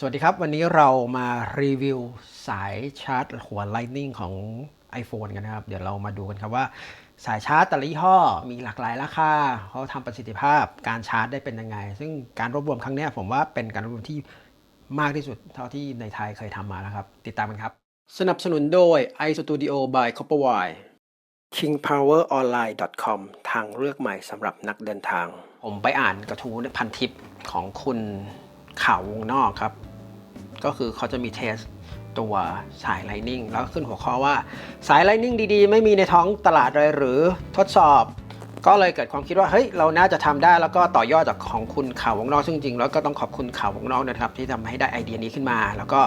สวัสดีครับ วันนี้เรามารีวิวสายชาร์จหัว Lightning ของ iPhone กันนะครับ เดี๋ยวเรามาดูกันครับว่า สายชาร์จแต่ละยี่ห้อมีหลากหลายราคาเขาทำประสิทธิภาพการชาร์จได้เป็นยังไง ซึ่งการรวบรวมครั้งเนี้ยผมว่าเป็นการรวบรวมที่มากที่สุดเท่าที่ในไทยเคยทำมาแล้วครับ ติดตามกันครับ สนับสนุนโดย iStudio by Copperwire kingpoweronline.com ทางเลือกใหม่สำหรับนักเดินทาง ผมไปอ่านกระทู้พันทิปของคุณข่าววงนอกครับ ก็คือเขาจะมีเทสตัวสายไลนิ่งแล้วก็ขึ้นหัวข้อว่าสายไลนิ่งดีๆ ไม่มีในท้องตลาดเลยหรือทดสอบ ก็เลยเกิดความคิดว่าเฮ้ยเราน่าจะทำได้แล้วก็ต่อยอดจากของคุณข่าววงนอกซึ่งจริงๆแล้วก็ต้องขอบคุณข่าววงนอกนะครับที่ทำให้ได้ไอเดียนี้ขึ้นมา แล้วก็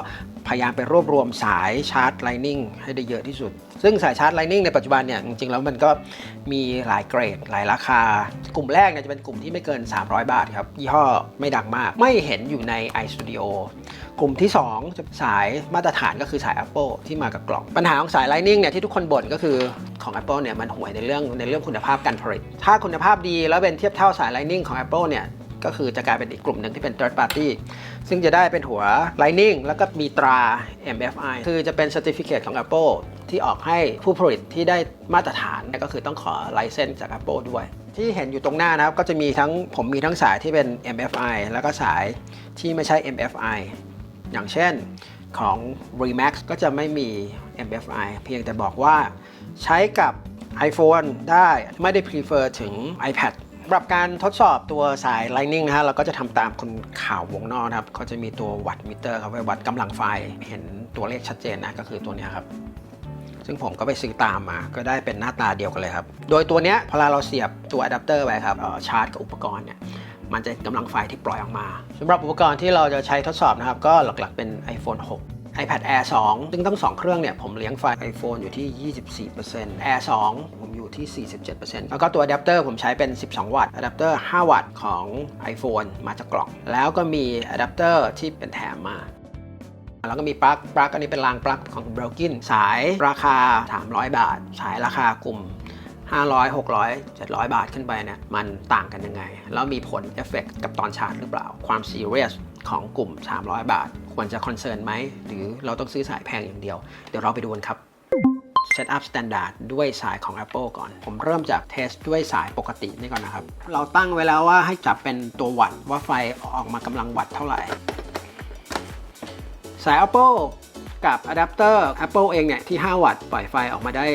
พยายามไปรวบรวมสายชาร์จ Lightning ให้ได้เยอะที่สุด ซึ่งสายชาร์จ Lightning ในปัจจุบันเนี่ยจริงๆแล้วมันก็มีหลายเกรด หลายราคา กลุ่มแรกเนี่ยจะเป็นกลุ่มที่ไม่เกิน 300 บาทครับ ยี่ห้อไม่ดังมาก ไม่เห็นอยู่ใน iStudio กลุ่มที่ 2 จะสายมาตรฐานก็คือสาย Apple ที่มากับกล่อง ปัญหาของสาย Lightning เนี่ยที่ทุกคนบ่นก็คือของ Apple เนี่ยมันห่วยในเรื่องในเรื่องคุณภาพการผลิตถ้าคุณภาพดีแล้วเป็นเทียบเท่าสาย Lightning ของ Apple เนี่ย ก็คือจะกลายเป็นอีกกลุ่มหนึ่งที่เป็น third party ซึ่งจะได้เป็นหัว Lightning แล้วก็มีตรา MFI คือจะเป็น certificate ของ Apple ที่ออกให้ผู้ผลิตที่ได้มาตรฐานก็คือต้องขอ license จาก Apple ด้วย ที่เห็นอยู่ตรงหน้านะครับก็จะมีทั้งผมมีทั้งสายที่เป็น MFI แล้วก็สายที่ไม่ใช่ MFI อย่างเช่นของ Remax ก็จะไม่มี MFI เพียงแต่บอกว่าใช้กับ iPhone ได้ไม่ได้ prefer ถึง iPad หรับการทดสอบตัวสาย Lightning นะฮะเราก็จะทำตามคนข่าววงนอกนะครับเขาจะมีตัววัดมิเตอร์เขาไว้วัดกำลังไฟเห็นตัวเลขชัดเจนนะก็คือตัวนี้ครับซึ่งผมก็ไปซื้อตามมา ก็ได้เป็นหน้าตาเดียวกันเลยครับ โดยตัวเนี้ยพอเราเสียบตัวอะแดปเตอร์ไปครับชาร์จกับอุปกรณ์เนี่ยมันจะกำลังไฟที่ปล่อยออกมาสำหรับอุปกรณ์ที่เราจะใช้ทดสอบนะครับ ก็หลักๆเป็น iPhone 6 iPad Air 2 ซึ่งทั้งสองเครื่องเนี่ย ผมเลี้ยงไฟ iPhone อยู่ที่ 24% Air 2 ผมอยู่ที่ 47%แล้วก็ตัวอะแดปเตอร์ผมใช้เป็น 12 วัตต์อะแดปเตอร์ 5 วัตต์ของ iPhone มาจากกล่อง แล้วก็มีอะแดปเตอร์ที่เป็นแถมมาแล้วก็มีปลั๊ก ปลั๊กอันนี้เป็นรางปลั๊กของ b r o k i n สายราคา 300 บาท สายราคากลุ่ม 500 600 700 บาทขึ้นไปเนี่ย มันต่างกันยังไง แล้วมีผลเอฟเฟกกับตอนชาร์จหรือเปล่า ความซีเรียส ของกลุ่ม 300 บาท ควรจะคอนเซิร์นไหม หรือเราต้องซื้อสายแพงอย่างเดียว เดี๋ยวเราไปดูกันครับ Setup Standard ด้วยสายของ Apple ก่อน ผมเริ่มจากเทสด้วยสายปกตินี่ก่อนนะครับ เราตั้งไว้แล้วว่าให้จับเป็นตัววัตต์ว่าไฟออกมากำลังวัตต์เท่าไหร่ สาย Apple กับอะแดปเตอร์ Apple เองเนี่ยที่ 5 วัตต์ปล่อยไฟออกมาได้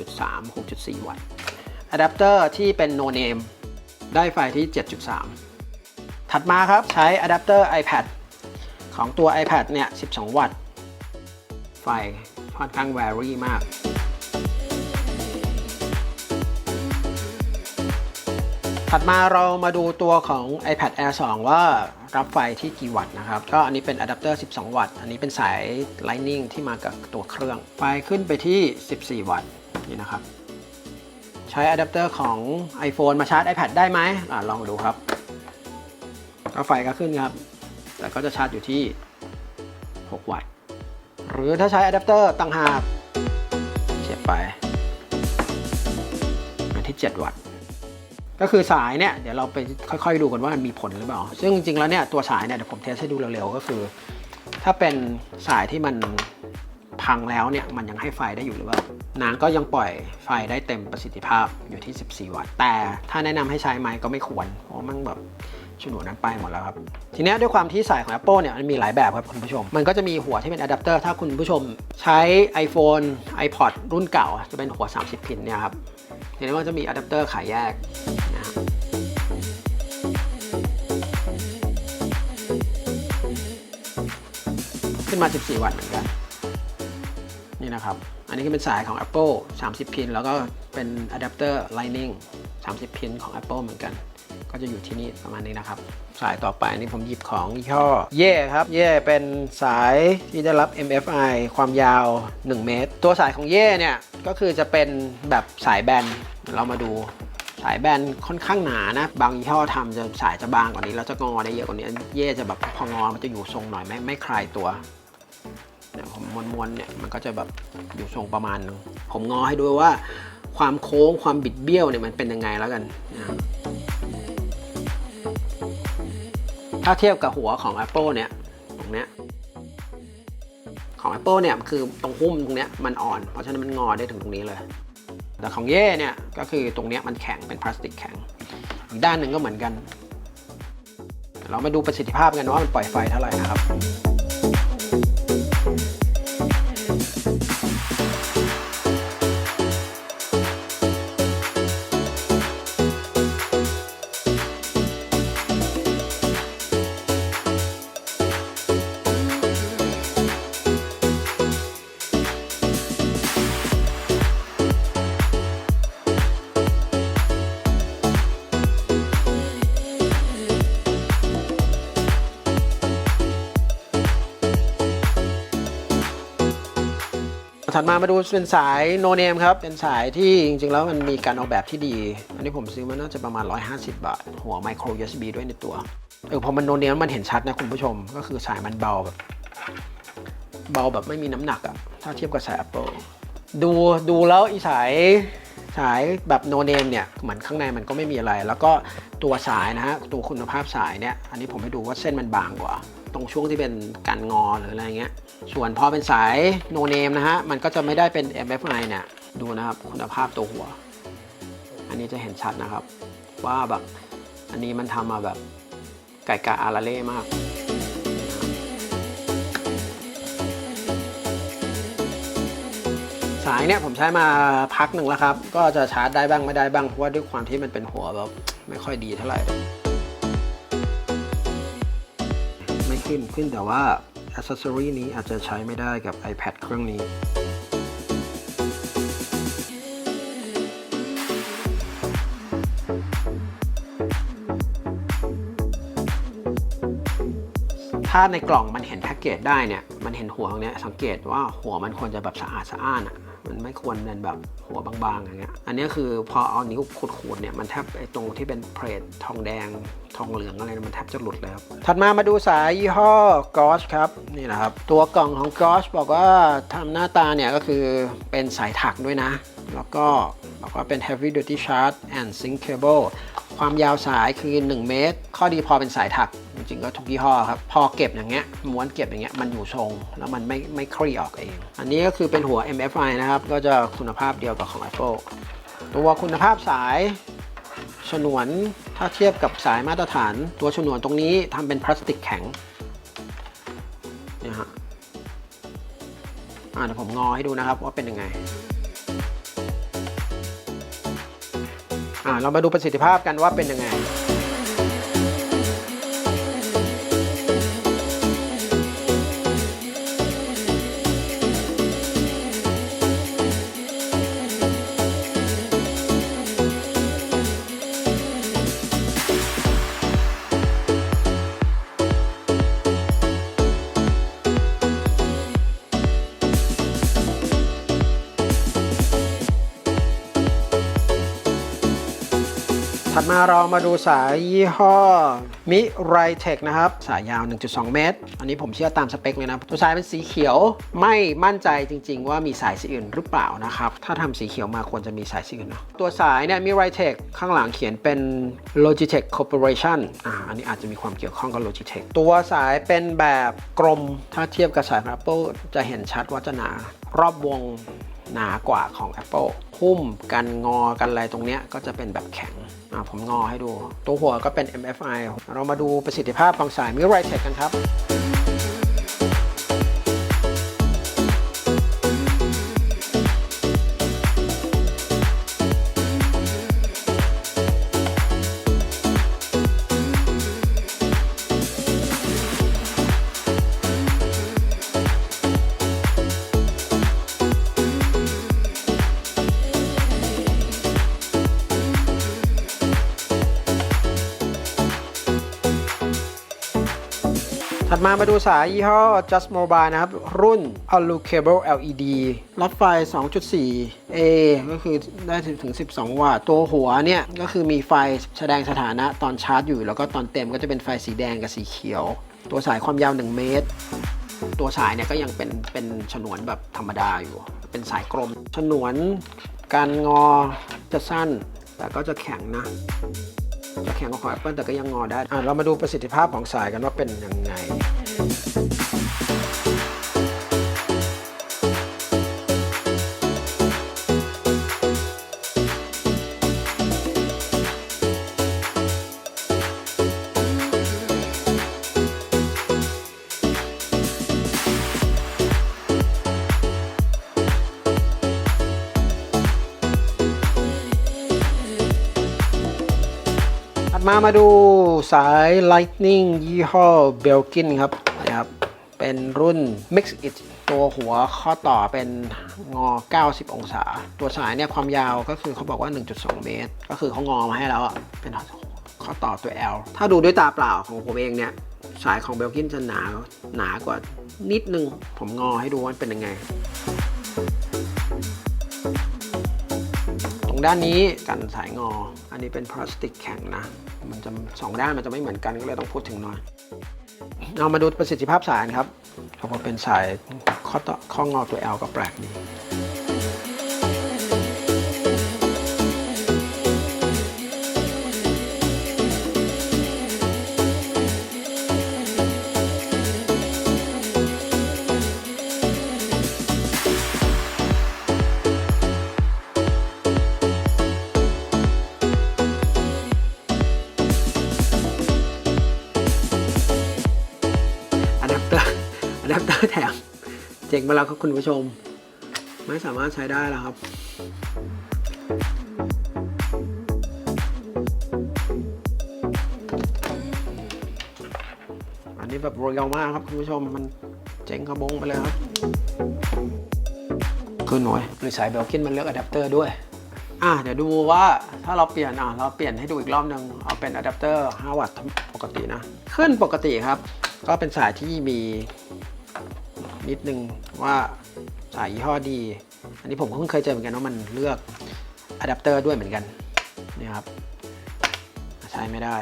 6.3 6.4 วัตต์อะแดปเตอร์ที่เป็น no name ได้ไฟที่ 7.3 ถัดมาครับใช้อะแดปเตอร์ iPad ของตัว iPad เนี่ย 12 วัตต์ ไฟค่อนข้าง vary มากถัดมาเรามาดูตัวของ iPad Air 2 ว่ารับไฟที่กี่วัตต์นะครับ ก็อันนี้เป็นอะแดปเตอร์ 12 วัตต์ อันนี้เป็นสาย Lightning ที่มากับตัวเครื่อง ไฟขึ้นไปที่ 14 วัตต์นี่นะครับ ใช้อะแดปเตอร์ของ iPhone มาชาร์จ iPad ได้ไหมอลองดูครับ ก็ไฟก็ขึ้นครับ แต่ก็จะชาร์จอยู่ที่ 6 วัตต์ หรือถ้าใช้อะแดปเตอร์ต่างหากเสียบไปที่ 7 วัตต์ ก็คือสายเนี่ยเดี๋ยวเราไปค่อยๆดูกันว่ามันมีผลหรือเปล่า ซึ่งจริงๆแล้วเนี่ยตัวสายเนี่ยเดี๋ยวผมเทสให้ดูเร็วๆก็คือ ถ้าเป็นสายที่มันพังแล้วเนี่ยมันยังให้ไฟได้อยู่หรือเปล่านางก็ยังปล่อยไฟได้เต็มประสิทธิภาพอยู่ที่ 14 วัตต์ แต่ถ้าแนะนำให้ใช้ไหมก็ไม่ควร เพราะมันแบบ ฉนวนนั้นไปหมดแล้วครับ ทีนี้ด้วยความที่สายของ Apple เนี่ยมันมีหลายแบบครับคุณผู้ชม มันก็จะมีหัวที่เป็นอะแดปเตอร์ถ้าคุณผู้ชมใช้ iPhone iPod รุ่นเก่า จะเป็นหัว 30 พินเนี่ยครับเห็นไหมว่าจะมีอะแดปเตอร์ขายแยกนะครับขึ้นมา 14 วัตต์เหมือนกัน นี่นะครับ อันนี้ก็เป็นสายของ Apple 30 พิน แล้วก็เป็นอะแดปเตอร์ Lightning 30 พินของ Apple เหมือนกัน ก็จะอยู่ที่นี่ประมาณนี้นะครับ สายต่อไปนี่ผมหยิบของยี่ห้อเย่ครับเย่เป็นสายที่ได้รับ MFI ความยาว 1 เมตร ตัวสายของเย่เนี่ยก็คือจะเป็นแบบสายแบนเรามาดูสายแบนค่อนข้างหนานะ บางยี่ห้อทำจะสายจะบางกว่านี้แล้วจะงอได้เยอะกว่านี้ เย่จะแบบพองอมันจะอยู่ทรงหน่อยไม่ไม่คลายตัวเนี่ยผมม้วนๆเนี่ยมันก็จะแบบอยู่ทรงประมาณนึงผมงอให้ดูว่าความโค้งความบิดเบี้ยวเนี่ยมันเป็นยังไงแล้วกันนะครับ ถ้าเทียบกับหัวของ Apple เนี่ยตรงเนี้ยของ Apple เนี่ยคือตรงหุ้มตรงเนี้ยมันอ่อน เพราะฉะนั้นมันงอได้ถึงตรงนี้เลย แต่ของเย่เนี่ยก็คือตรงเนี้ยมันแข็งเป็นพลาสติกแข็ง อีกด้านหนึ่งก็เหมือนกัน เรามาดูประสิทธิภาพกันว่ามันปล่อยไฟเท่าไหร่นะครับ ถัดมามาดูเป็นสายโนเนมครับ เป็นสายที่จริงๆ แล้วมันมีการออกแบบที่ดี อันนี้ผมซื้อมาน่าจะประมาณ 150 บาท หัวไมโคร USB ด้วยในตัว เออพอมันโนเนมมันเห็นชัดนะคุณผู้ชม ก็คือสายมันเบาแบบเบาแบบไม่มีน้ำหนักอะถ้าเทียบกับสาย Apple ดูดูแล้วอีสายสายแบบโนเนมเนี่ยเหมือนข้างในมันก็ไม่มีอะไร แล้วก็ตัวสายนะฮะตัวคุณภาพสายเนี่ยอันนี้ผมให้ดูว่าเส้นมันบางกว่า ตรงช่วงที่เป็นการงอหรืออะไรเงี้ย ส่วนพอเป็นสายโนเนมนะฮะ มันก็จะไม่ได้เป็น MFI เนี่ย ดูนะครับคุณภาพตัวหัว อันนี้จะเห็นชัดนะครับ ว่าแบบอันนี้มันทำมาแบบไก่กะอาราเล่มากสายเนี่ยผมใช้มาพักหนึ่งแล้วครับ ก็จะชาร์จได้บ้างไม่ได้บ้างเพราะว่าด้วยความที่มันเป็นหัวแบบไม่ค่อยดีเท่าไหร่ ขึ้น ขึ้นแต่ว่า accessory นี้อาจจะใช้ไม่ได้กับ iPad เครื่องนี้ถ้าในกล่องมันเห็นแพ็กเกจได้เนี่ย มันเห็นหัวตรงเนี้ยสังเกตว่าหัวมันควรจะแบบสะอาดสะอ้านอะ มันไม่ควรเป็นแบบหัวบางๆอย่างเงี้ย อันนี้คือพอเอานิ้วขูดๆเนี่ย มันแทบไอ้ตรงที่เป็นเพลททองแดง ทองเหลืองอะไรมันแทบจะหลุดเลยครับถัดมามาดูสายยี่ห้อ g o s ครับนี่นะครับ ตัวกล่องของ g o s บอกว่าทำหน้าตาเนี่ยก็คือเป็นสายถักด้วยนะ แล้วก็บอกว่าเป็น heavy duty charge and sync cable ความยาวสายคือ 1 เมตร ข้อดีพอเป็นสายถัก จริงๆก็ทุกยี่ห้อครับ พอเก็บอย่างเงี้ยม้วนเก็บอย่างเงี้ยมันอยู่ทรง แล้วมันไม่ไม่คลี่ออกเอง อันนี้ก็คือเป็นหัว MFI นะครับ ก็จะคุณภาพเดียวกับของ Apple ตัวคุณภาพสายฉนวน ถ้าเทียบกับสายมาตรฐานตัวฉนวนตรงนี้ทำเป็นพลาสติกแข็งเนี่ยฮะอ่าเดี๋ยวผมงอให้ดูนะครับว่าเป็นยังไงอ่าเรามาดูประสิทธิภาพกันว่าเป็นยังไง มาเรามาดูสายยี่ห้อมิไรเทคนะครับ สายยาว 1.2 เมตร อันนี้ผมเชื่อตามสเปคเลยนะ ตัวสายเป็นสีเขียวไม่มั่นใจจริง ๆ ว่ามีสายสีอื่นหรือเปล่านะครับ ถ้าทำสีเขียวมาควรจะมีสายสีอื่นเนะตัวสายเนี่ยมิไรเทคข้างหลังเขียนเป็น Logitech Corporation อ่าอันนี้อาจจะมีความเกี่ยวข้องกับ Logitech ตัวสายเป็นแบบกลมถ้าเทียบกับสายของ Apple จะเห็นชัดว่าจะหนารอบวง หนากว่าของ Apple หุ้มกันงอกันอะไรตรงเนี้ยก็จะเป็นแบบแข็งผมงอให้ดู ตัวหัวก็เป็น MFI เรามาดูประสิทธิภาพของสาย m i r a i t e c h กันครับ มามาดูสายยี่ห้อ Just Mobile นะครับ รุ่น Alu Cable LED รับไฟ 2.4 A ก็คือได้ถึง 12 วัตต์ ตัวหัวเนี่ย ก็คือมีไฟแสดงสถานะตอนชาร์จอยู่ แล้วก็ตอนเต็มก็จะเป็นไฟสีแดงกับสีเขียว ตัวสายความยาว 1 เมตร ตัวสายเนี่ยก็ยังเป็นเป็นฉนวนแบบธรรมดาอยู่ เป็นสายกลม ฉนวนการงอจะสั้น แต่ก็จะแข็งนะจะแข็งกว่าของ Apple แต่ก็ยังงอได้ เรามาดูประสิทธิภาพของสายกันว่าเป็นยังไง มามาดูสาย Lightning ยี่ห้อ Belkin ครับ เป็นรุ่น Mix It ตัวหัวข้อต่อเป็นงอ 90 องศา ตัวสายเนี่ยความยาวก็คือเขาบอกว่า 1.2 เมตร ก็คือเขางอมาให้แล้วอะ เป็นข้อต่อตัว L ถ้าดูด้วยตาเปล่าของผมเองเนี่ยสายของ Belkin จะหนาหนากว่านิดนึง ผมงอให้ดูว่าเป็นยังไง ตรงด้านนี้กันสายงอ อันนี้เป็นพลาสติกแข็งนะ มันจะสองด้านมันจะไม่เหมือนกันก็เลยต้องพูดถึงหน่อย เรามาดูประสิทธิภาพสายครับเขาบอกเป็นสายข้อต่อข้องอตัว L ก็แปลกดี มาแล้วครับคุณผู้ชม ไม่สามารถใช้ได้แล้วครับ อันนี้แบบโรยมากครับคุณผู้ชมมันเจ๋งกระบงไปเลยครับขึ้นหน่อยหรือสายเบลกินมันเลือกอะแดปเตอร์ด้วยอะเดี๋ยวดูว่าถ้าเราเปลี่ยนอะเราเปลี่ยนให้ดูอีกรอบหนึ่งเอาเป็นอะแดปเตอร์5วัตต์ปกตินะ ขึ้นปกติครับ ก็เป็นสายที่มี นิดนึงว่าสายยี่ห้อดี อันนี้ผมก็เพิ่งเคยเจอเหมือนกันว่ามันเลือกอะแดปเตอร์ด้วยเหมือนกันนี่ครับใช้ไม่ได้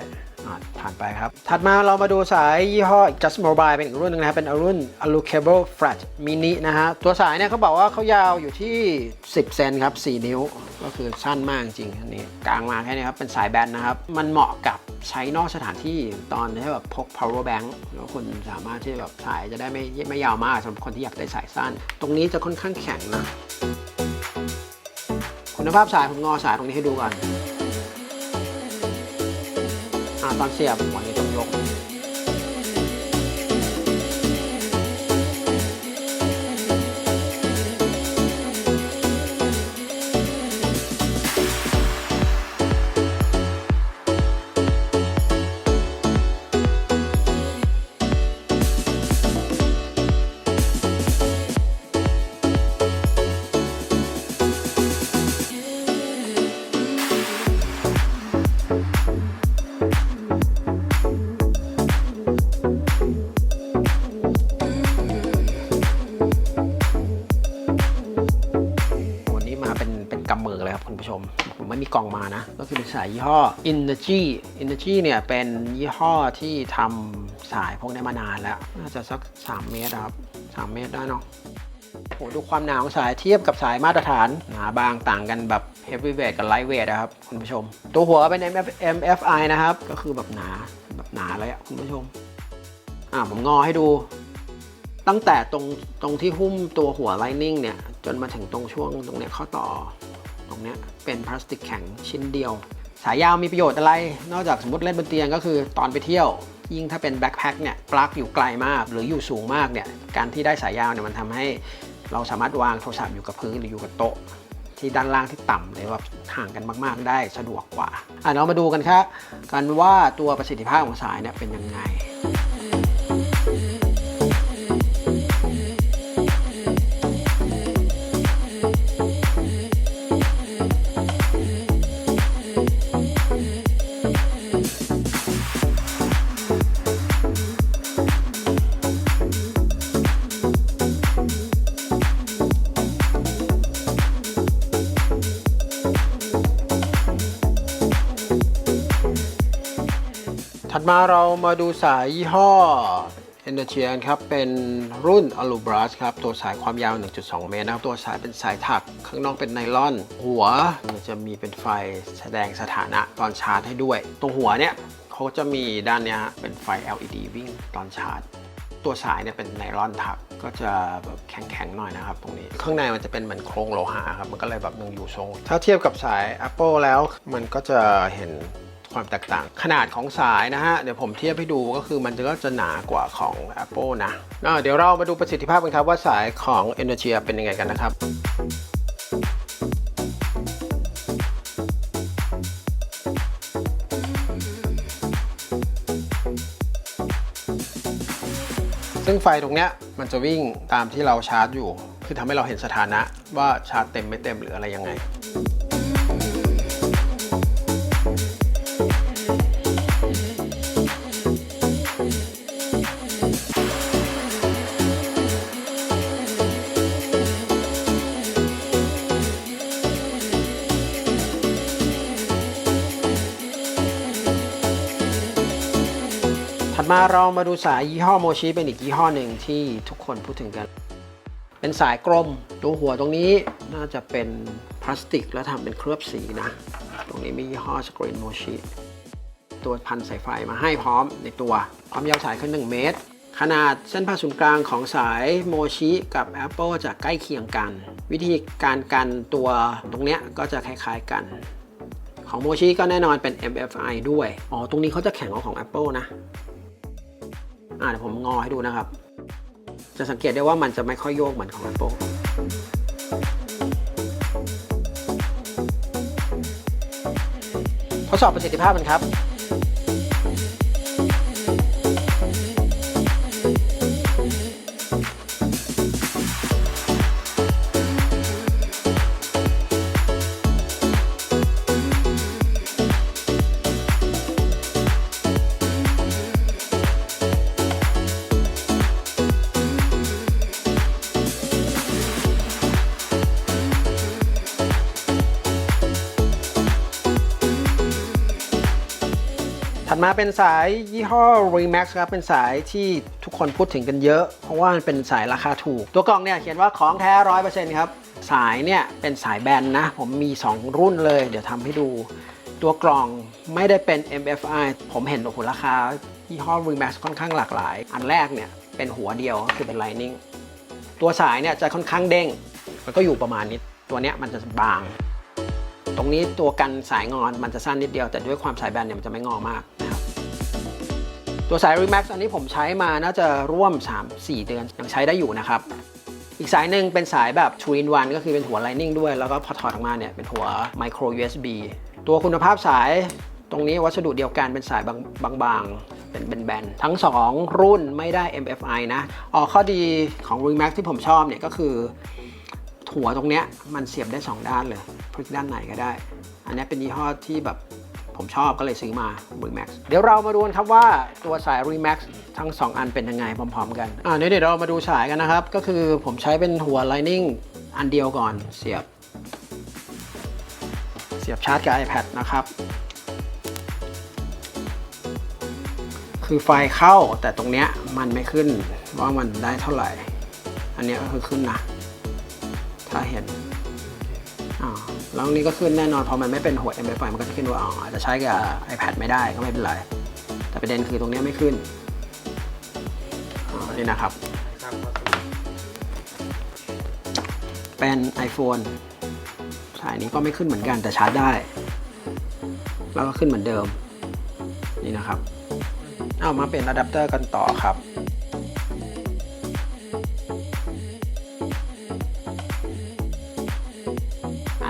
ผ่านไปครับ ถัดมาเรามาดูสายยี่ห้อ Just Mobile เป็นอีกรุ่นหนึงนะครับ เป็นรุ่น Alu Cable Flat Mini นะฮะ ตัวสายเนี่ยเขาบอกว่าเขายาวอยู่ที่ 10 เซนครับ 4 นิ้ว ก็คือสั้นมากจริงอันนี้กลางมาแค่นี้ครับเป็นสายแบนนะครับ มันเหมาะกับใช้นอกสถานที่ตอนที่แบบพก power bank แล้วคุณสามารถที่แบบสายจะได้ไม่ไม่ยาวมากสำหรับคนที่อยากได้สายสั้น ตรงนี้จะค่อนข้างแข็งนะคุณภาพสายผมงอสายตรงนี้ให้ดูก่อนอ่าตอนเสียบหัว ผมผมไม่มีกล่องมานะ ก็คือเป็นสายยี่ห้อ Energy Energy เนี่ยเป็นยี่ห้อที่ทำสายพวกนี้มานานแล้ว น่าจะสัก 3 เมตรครับ 3 เมตรได้เนาะโหดูความหนาของสายเทียบกับสายมาตรฐานหนาบางต่างกันแบบ heavy weight กับ light weight นะครับ คุณผู้ชม ตัวหัวเป็น MF MFI นะครับ ก็คือแบบหนาแบบหนาเลยอะคุณผู้ชม อ่าผมงอให้ดู ตั้งแต่ตรงตรงที่หุ้มตัวหัว Lightning เนี่ย จนมาถึงตรงช่วงตรงเนี้ยข้อต่อ ตรงเนี้ยเป็นพลาสติกแข็งชิ้นเดียว สายยาวมีประโยชน์อะไร นอกจากสมมติเล่นบนเตียงก็คือตอนไปเที่ยว ยิ่งถ้าเป็นแบ็คแพ็คเนี่ยปลั๊กอยู่ไกลมากหรืออยู่สูงมากเนี่ยการที่ได้สายยาวเนี่ยมันทำให้เราสามารถวางโทรศัพท์อยู่กับพื้นหรืออยู่กับโต๊ะที่ด้านล่างที่ต่ำหรือว่าห่างกันมาก ๆ ได้สะดวกกว่า อะเรามาดูกันครับกันว่าตัวประสิทธิภาพของสายเนี่ยเป็นยังไง มาเรามาดูสายยี่ห้อ e n e r g i a ครับเป็นรุ่น Alubras ครับ ตัวสายความยาว 1.2 เมตรนะครับ ตัวสายเป็นสายถัก ข้างนอกเป็นไนลอน หัวมันจะมีเป็นไฟแสดงสถานะตอนชาร์จให้ด้วยตรงหัวเนี่ยเขาจะมีด้านเนี้ยเป็นไฟ LED วิ่งตอนชาร์จ ตัวสายเนี่ยเป็นไนลอนทับก็จะแบบแข็งๆหน่อยนะครับตรงนี้ ข้างในมันจะเป็นเหมือนโครงโลหะครับมันก็เลยแบบยังอยู่ทรง ถ้าเทียบกับสาย Apple แล้วมันก็จะเห็น ความแตกต่าง ขนาดของสายนะฮะ เดี๋ยวผมเทียบให้ดูก็คือมันก็จะหนากว่าของ Apple นะอ่าเดี๋ยวเรามาดูประสิทธิภาพกันครับว่าสายของ Energia เป็นยังไงกันนะครับซึ่งไฟตรงเนี้ยมันจะวิ่งตามที่เราชาร์จอยู่ คือทำให้เราเห็นสถานะว่าชาร์จเต็มไม่เต็มหรืออะไรยังไง มาเรามาดูสายยี่ห้อโมชิเป็นอีกยี่ห้อหนึ่งที่ทุกคนพูดถึงกัน เป็นสายกลมตัวหัวตรงนี้น่าจะเป็นพลาสติกแล้วทำเป็นเคลือบสีนะ ตรงนี้มียี่ห้อสกรีนโมชิตัวพันสายไฟมาให้พร้อมในตัว ความยาวสายคือ1เมตร ขนาดเส้นผ่าศูนย์กลางของสายโมชิกับ Apple จะใกล้เคียงกัน วิธีการกันตัวตรงเนี้ยก็จะคล้ายๆกันของโมชิก็แน่นอนเป็น MFI ด้วย อ๋อ ตรงนี้เขาจะแข็งกว่าของ Apple นะ อ่าเดี๋ยวผมงอให้ดูนะครับ จะสังเกตได้ว่ามันจะไม่ค่อยโยกเหมือนของ Apple ทดสอบประสิทธิภาพกันครับ ดมาเป็นสายยี่ห้อ Remax ครับเป็นสายที่ทุกคนพูดถึงกันเยอะ เพราะว่ามันเป็นสายราคาถูก ตัวกล่องเนี่ยเขียนว่าของแท้ร้อยเปอร์เซ็นต์ครับ สายเนี่ยเป็นสายแบนนะ ผมมี 2 รุ่นเลย เดี๋ยวทำให้ดู ตัวกล่องไม่ได้เป็น MFI ผมเห็นโอ้โหราคายี่ห้อ Remax ค่อนข้างหลากหลาย อันแรกเนี่ยเป็นหัวเดียวก็คือเป็น Lightning ตัวสายเนี่ยจะค่อนข้างเด้ง มันก็อยู่ประมาณนี้ตัวเนี้ยมันจะบางตรงนี้ตัวกันสายงอนมันจะสั้นนิดเดียวแต่ด้วยความสายแบนเนี่ยมันจะไม่งอมากนะ ตัวสาย Remax อันนี้ผมใช้มาน่าจะร่วม 3-4 เดือนยังใช้ได้อยู่นะครับ อีกสายหนึ่งเป็นสายแบบ2 in 1ก็คือเป็นหัว Lightning ด้วย แล้วก็พอถอดออกมาเนี่ยเป็นหัว Micro USB ตัวคุณภาพสายตรงนี้วัสดุเดียวกันเป็นสายบางบางๆ เป็นแบนๆทั้ง 2 รุ่นไม่ได้ MFI นะอ๋อข้อดีของ Remax ที่ผมชอบเนี่ยก็คือหัวตรงเนี้ยมันเสียบได้ 2 ด้านเลยพลิกด้านไหนก็ได้ อันนี้เป็นยี่ห้อที่แบบ ผมชอบก็เลยซื้อมา Remax เดี๋ยวเรามาดูกันครับว่าตัวสาย Remax ทั้ง 2 อันเป็นยังไงพร้อมๆกัน อ่าเดี๋ยวเรามาดูสายกันนะครับ ก็คือผมใช้เป็นหัว Lightning อันเดียวก่อนเสียบ เสียบชาร์จกับ iPad นะครับ คือไฟเข้าแต่ตรงเนี้ยมันไม่ขึ้นว่ามันได้เท่าไหร่ อันนี้ก็คือขึ้นนะ ถ้าเห็น แล้วตรงนี้ก็ขึ้นแน่นอนพอมันไม่เป็นหัว MFI มันก็จะขึ้นว่าอ๋ออาจจะใช้กับ iPad ไม่ได้ก็ไม่เป็นไร แต่ประเด็นคือตรงนี้ไม่ขึ้นนี่นะครับ เป็น iPhone สายนี้ก็ไม่ขึ้นเหมือนกันแต่ชาร์จได้ แล้วก็ขึ้นเหมือนเดิม นี่นะครับ เอามาเป็นอะแดปเตอร์กันต่อครับ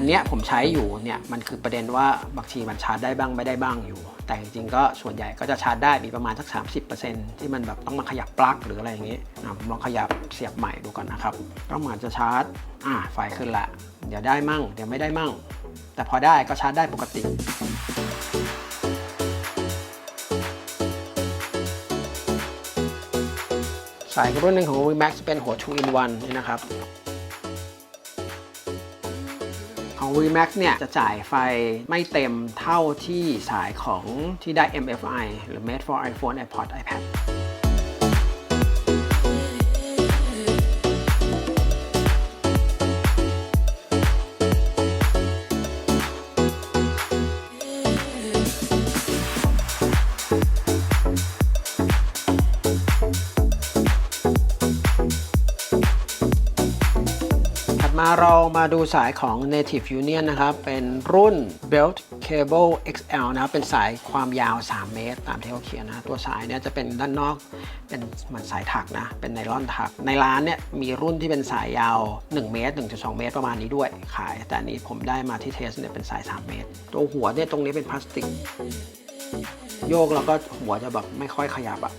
เนี้ยผมใช้อยู่เนี่ยมันคือประเด็นว่าบางทีมันชาร์จได้บ้างไม่ได้บ้างอยู่ แต่จริงๆก็ส่วนใหญ่ก็จะชาร์จได้มีประมาณสัก 30%ที่มันแบบต้องมาขยับปลั๊กหรืออะไรอย่างงี้อะผมลองขยับเสียบใหม่ดูก่อนนะครับก็เหมือนจะชาร์จอ่าไฟขึ้นละ เดี๋ยวได้มั่ง เดี๋ยวไม่ได้มั่ง แต่พอได้ก็ชาร์จได้ปกติสายรุ่นหนึ่งของ Remax เป็นหัว 2 in 1นี่นะครับ ของ VMAX เนี่ยจะจ่ายไฟไม่เต็มเท่าที่สายของที่ได้ MFI หรือ Made for iPhone, iPod, iPad เรามาดูสายของ Native Union นะครับ เป็นรุ่น Belt Cable XL นะครับ เป็นสายความยาว 3 เมตร ตามที่เขาเขียนนะ ตัวสายเนี่ยจะเป็นด้านนอก เป็นเหมือนสายถักนะ เป็นไนลอนถัก ในร้านเนี่ยมีรุ่นที่เป็นสายยาว 1 เมตร 1.2 เมตร ประมาณนี้ด้วยขาย แต่อันนี้ผมได้มาที่เทสเนี่ยเป็นสาย 3 เมตร ตัวหัวเนี่ยตรงนี้เป็นพลาสติก โยกแล้วก็หัวจะแบบไม่ค่อยขยับอะ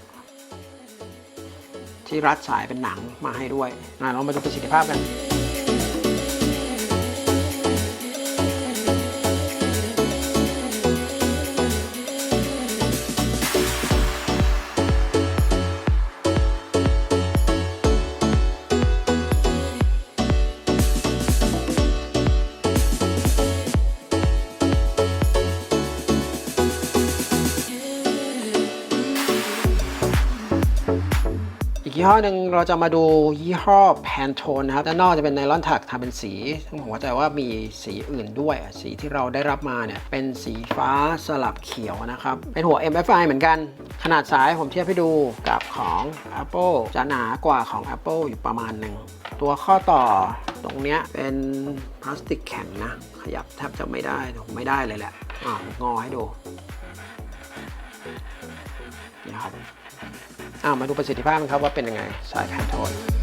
ที่รัดสายเป็นหนังมาให้ด้วยนะเรามาดูประสิทธิภาพกัน ห้อหนึ่งเราจะมาดูยี่ห้อแพนโทนนะครับ ด้านนอกจะเป็นไนลอนถักทำเป็นสีซึ่งผมเข้าใจว่ามีสีอื่นด้วย สีที่เราได้รับมาเนี่ยเป็นสีฟ้าสลับเขียวนะครับ เป็นหัว MFI เหมือนกัน ขนาดสายผมเทียบให้ดูกับของ Apple จะหนากว่าของ Apple อยู่ประมาณหนึ่ง ตัวข้อต่อตรงเนี้ยเป็นพลาสติกแข็งนะ ขยับแทบจะไม่ได้ผมไม่ได้เลยแหละอ่างอให้ดูนี่ครับ อ้ามาดูประสิทธิภาพกันครับว่าเป็นยังไงสายแพนโทน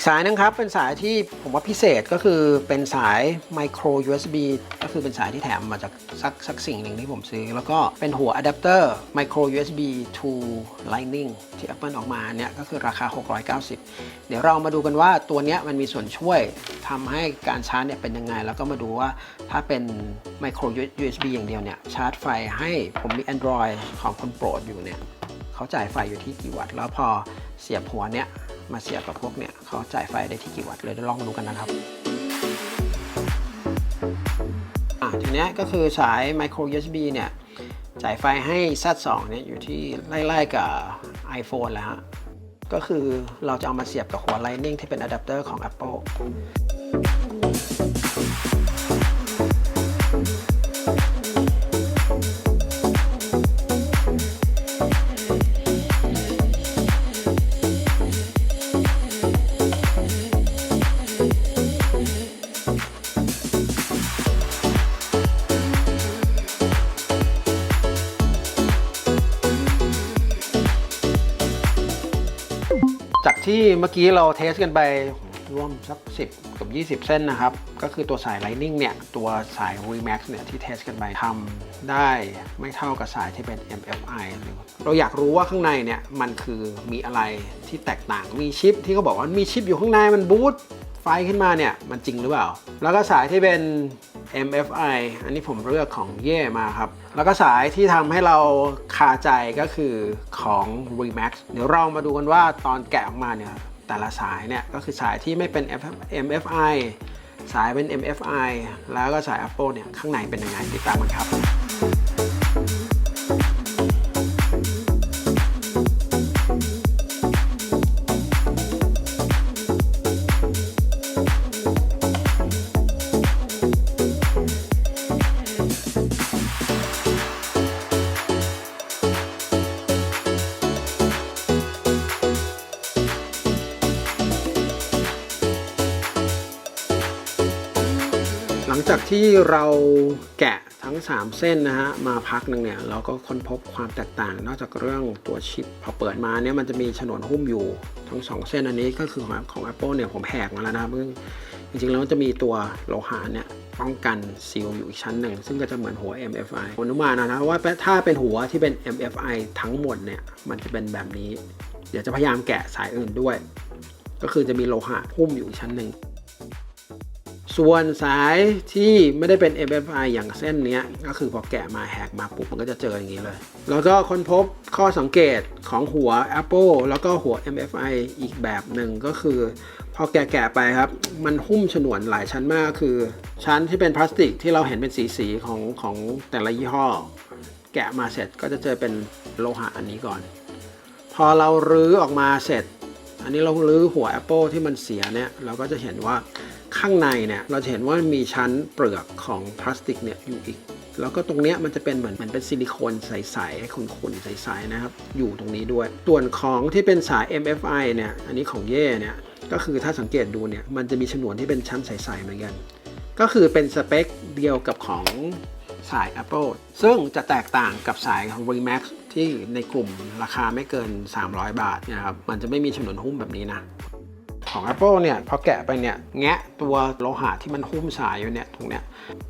กสายนึงครับเป็นสายที่ผมว่าพิเศษก็คือเป็นสาย micro USB ก็คือเป็นสายที่แถมมาจากสักสักสิ่งหนึ่งที่ผมซื้อ แล้วก็เป็นหัวอะแดปเตอร์ micro USB to lightning ที่ Apple ออกมาเนี่ยก็คือราคา 690 เดี๋ยวเรามาดูกันว่าตัวเนี้ยมันมีส่วนช่วยทำให้การชาร์จเนี่ยเป็นยังไง แล้วก็มาดูว่าถ้าเป็น micro USB อย่างเดียวเนี่ยชาร์จไฟให้ผมมี Android ของคนโปรดอยู่เนี่ยเขาจ่ายไฟอยู่ที่กี่วัตต์ แล้วพอเสียบหัวเนี้ย มาเสียบกับพวกเนี่ยเขาจ่ายไฟได้ที่กี่วัตต์เลยลองดูกันนะครับอะทีเนี้ยก็คือสาย micro USB เนี่ยจ่ายไฟให้ Z2 เนี่ยอยู่ที่ไล่ๆกับ iPhone แล้วฮะก็คือเราจะเอามาเสียบกับหัว Lightning ที่เป็นอะแดปเตอร์ของ Apple ที่เมื่อกี้เราเทสกันไปรวมสัก 10 กับ 20 เส้นนะครับ ก็คือตัวสาย Lightning เนี่ย ตัวสาย Remax เนี่ย ที่เทสกันไปทำได้ไม่เท่ากับสายที่เป็น MFI เราอยากรู้ว่าข้างในเนี่ย มันคือมีอะไรที่แตกต่างมีชิป ที่เขาบอกว่ามีชิปอยู่ข้างในมันบูตไฟขึ้นมาเนี่ย มันจริงหรือเปล่า แล้วก็สายที่เป็น MFI อันนี้ผมเลือกของเย่มาครับ แล้วก็สายที่ทำให้เราคาใจก็คือของ Remax เดี๋ยวเรามาดูกันว่าตอนแกะออกมาเนี่ย แต่ละสายเนี่ยก็คือสายที่ไม่เป็น MFI สายเป็น MFI แล้วก็สาย Apple เนี่ย ข้างในเป็นยังไงติดตามกันครับ จากที่เราแกะทั้ง 3 เส้นนะฮะมาพักหนึ่งเนี่ยเราก็ค้นพบความแตกต่าง นอกจากเรื่องตัวชิปพอเปิดมาเนี่ยมันจะมีฉนวนหุ้มอยู่ทั้ง 2 เส้นอันนี้ก็คือของของ Apple เนี่ยผมแหกมาแล้วนะครับซึ่งจริงๆแล้วจะมีตัวโลหะเนี่ยป้องกันซีลอยู่อีกชั้นหนึ่ง ซึ่งก็จะเหมือนหัว MFI ผมอนุมานนะว่าถ้าเป็นหัวที่เป็น MFI ทั้งหมดเนี่ยมันจะเป็นแบบนี้ เดี๋ยวจะพยายามแกะสายอื่นด้วย ก็คือจะมีโลหะหุ้มอยู่อีกชั้นหนึ่ง ส่วนสายที่ไม่ได้เป็น MFI อย่างเส้นนี้ก็คือพอแกะมาแหกมาปุ๊บมันก็จะเจออย่างนี้เลย แล้วก็ค้นพบข้อสังเกตของหัว Apple แล้วก็หัว MFI อีกแบบหนึ่งก็คือพออแกะๆไปครับ มันหุ้มฉนวนหลายชั้นมากคือ ชั้นที่เป็นพลาสติกที่เราเห็นเป็นสีๆของของแต่ละยี่ห้อ แกะมาเสร็จก็จะเจอเป็นโลหะอันนี้ก่อน พอเรารื้อออกมาเสร็จ อันนี้เรารื้อหัวแอปเปิลที่มันเสียเนี่ยเราก็จะเห็นว่าข้างในเนี่ยเราจะเห็นว่ามีชั้นเปลือกของพลาสติกเนี่ยอยู่อีก แล้วก็ตรงเนี้ยมันจะเป็นเหมือนมือนเป็นซิลิโคนใสๆขุ่นๆใสๆนะครับอยู่ตรงนี้ด้วย ส่วนของที่เป็นสาย MFI เนี่ยอันนี้ของเย่เนี่ยก็คือถ้าสังเกตดูเนี่ยมันจะมีฉนวนที่เป็นชั้นใสๆเหมือนกัน ก็คือเป็นสเปคเดียวกับของสาย Apple ซึ่งจะแตกต่างกับสายของ Remax ที่ในกลุ่มราคาไม่เกิน 300 บาทเนะครับมันจะไม่มีฉนวนหุ้มแบบนี้นะของ Apple เนี่ยพอแกะไปเนี่ยแงะตัวโลหะที่มันหุ้มสายอยู่เนี่ยตรงเนี้ย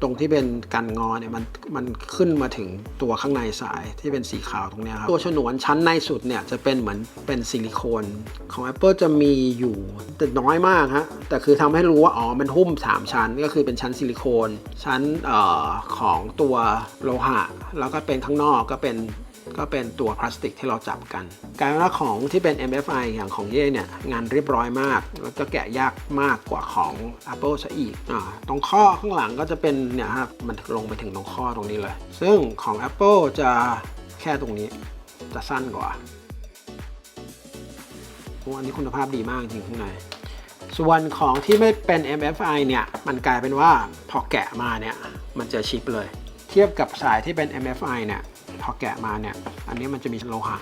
ตรงที่เป็นกันงอเนี่ยมันมันขึ้นมาถึงตัวข้างในสายที่เป็นสีขาวตรงเนี้ยครับตัวฉนวนชั้นในสุดเนี่ยจะเป็นเหมือนเป็นซิลิโคนของ Apple จะมีอยู่แต่น้อยมากฮะแต่คือทำให้รู้ว่าอ๋อมันหุ้ม 3 ชั้น ก็คือเป็นชั้นซิลิโคนชั้นเออของตัวโลหะ แล้วก็เป็นข้างนอกก็เป็น ก็เป็นตัวพลาสติกที่เราจับกัน การว่าของที่เป็น MFI อย่างของเย่เนี่ยงานเรียบร้อยมาก แล้วก็แกะยากมากกว่าของ Apple ซะอีกอ่าตรงข้อข้างหลังก็จะเป็นเนี่ยครับมันลงไปถึงตรงข้อตรงนี้เลย ซึ่งของ Apple จะแค่ตรงนี้จะสั้นกว่าโอ้อันนี้คุณภาพดีมากจริงข้างในส่วนของที่ไม่เป็น MFI เนี่ย มันกลายเป็นว่าพอแกะมาเนี่ย มันจะชิปเลย เทียบกับสายที่เป็น MFI เนี่ย พอแกะมาเนี่ย อันนี้มันจะมีโลหะ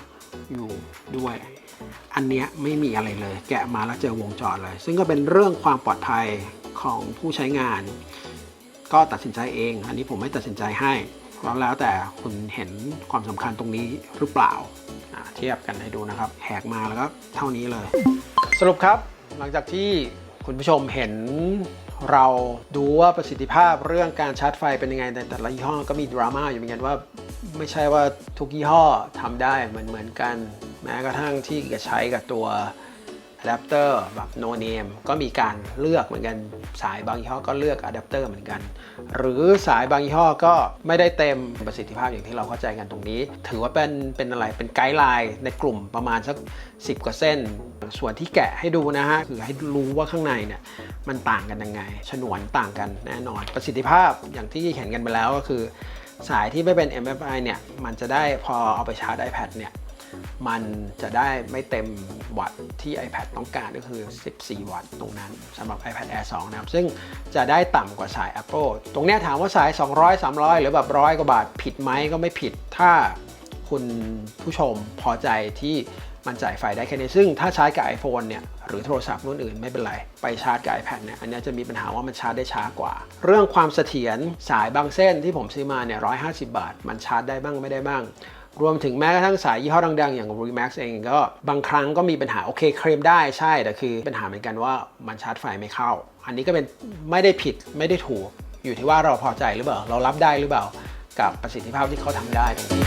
อยู่ด้วย อันเนี้ยไม่มีอะไรเลย แกะมาแล้วเจอวงจรเลย ซึ่งก็เป็นเรื่องความปลอดภัยของผู้ใช้งาน ก็ตัดสินใจเอง อันนี้ผมไม่ตัดสินใจให้แล้วแล้วแต่คุณเห็นความสำคัญตรงนี้หรือเปล่า เทียบกันให้ดูนะครับแหกมาแล้วก็เท่านี้เลย สรุปครับหลังจากที่คุณผู้ชมเห็นเราดูว่าประสิทธิภาพเรื่องการชาร์จไฟเป็นยังไงแต่แต่ละยี่ห้อก็มีดราม่าอยู่เหมือนกันว่า ไม่ใช่ว่าทุกยี่ห้อทำได้เหมือนเหมือนกัน แม้กระทั่งที่จะใช้กับตัวอะแดปเตอร์แบบ no name ก็มีการเลือกเหมือนกันสายบางยี่ห้อก็เลือกอะแดปเตอร์เหมือนกัน หรือสายบางยี่ห้อก็ไม่ได้เต็มประสิทธิภาพอย่างที่เราเข้าใจกันตรงนี้ ถือว่าเป็นเป็นอะไรเป็นไกด์ไลน์ในกลุ่มประมาณสัก 10 กว่าเส้น ส่วนที่แกะให้ดูนะฮะ คือให้รู้ว่าข้างในเนี่ยมันต่างกันยังไง ฉนวนต่างกันแน่นอนประสิทธิภาพอย่างที่เห็นกันไปแล้วก็คือ สายที่ไม่เป็น MFI เนี่ย มันจะได้พอเอาไปชาร์จ iPad เนี่ย มันจะได้ไม่เต็มวัตต์ที่ iPad ต้องการก็คือ 14 วัตต์ตรงนั้นสำหรับ iPad Air 2 นะครับ ซึ่งจะได้ต่ำกว่าสาย Apple ตรงนี้ถามว่าสาย 200 300 หรือแบบร้อยกว่าบาทผิดไหมก็ไม่ผิด ถ้าคุณผู้ชมพอใจที่ มันจ่ายไฟได้แค่นี้ ซึ่งถ้าชาร์จกับ iPhone เนี่ยหรือโทรศัพท์รุ่นอื่นไม่เป็นไร ไปชาร์จกับ iPad เนี่ยอันนี้จะมีปัญหาว่ามันชาร์จได้ช้ากว่า เรื่องความเสถียรสายบางเส้นที่ผมซื้อมาเนี่ย150บาท มันชาร์จได้บ้างไม่ได้บ้างรวมถึงแม้กระทั่งสายยี่ห้อดังๆ อย่าง Remax เองก็บางครั้งก็มีปัญหาโอเคเคลมได้ใช่ แต่คือปัญหาเหมือนกันว่ามันชาร์จไฟไม่เข้า อันนี้ก็เป็นไม่ได้ผิดไม่ได้ถูก อยู่ที่ว่าเราพอใจหรือเปล่า เรารับได้หรือเปล่า กับประสิทธิภาพที่เขาทำได้ตรงนี้